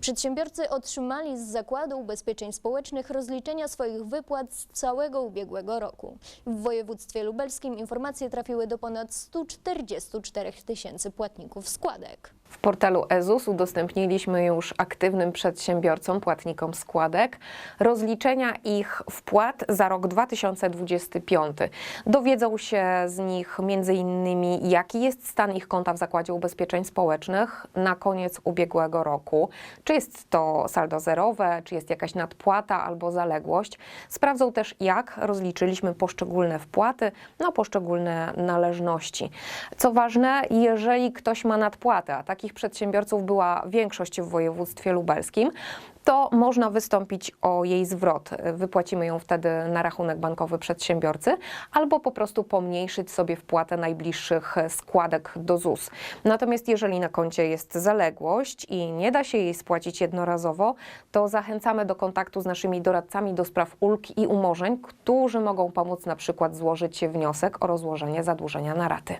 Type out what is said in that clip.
Przedsiębiorcy otrzymali z Zakładu Ubezpieczeń Społecznych rozliczenia swoich wypłat z całego ubiegłego roku. W województwie lubelskim informacje trafiły do ponad 144 tysięcy płatników składek. W portalu EZUS udostępniliśmy już aktywnym przedsiębiorcom, płatnikom składek, rozliczenia ich wpłat za rok 2025. Dowiedzą się z nich m.in. jaki jest stan ich konta w Zakładzie Ubezpieczeń Społecznych na koniec ubiegłego roku, czy jest to saldo zerowe, czy jest jakaś nadpłata albo zaległość. Sprawdzą też, jak rozliczyliśmy poszczególne wpłaty na poszczególne należności. Co ważne, jeżeli ktoś ma nadpłatę, a takich przedsiębiorców była większość w województwie lubelskim, to można wystąpić o jej zwrot. Wypłacimy ją wtedy na rachunek bankowy przedsiębiorcy albo po prostu pomniejszyć sobie wpłatę najbliższych składek do ZUS. Natomiast jeżeli na koncie jest zaległość i nie da się jej spłacić jednorazowo, to zachęcamy do kontaktu z naszymi doradcami do spraw ulg i umorzeń, którzy mogą pomóc na przykład złożyć wniosek o rozłożenie zadłużenia na raty.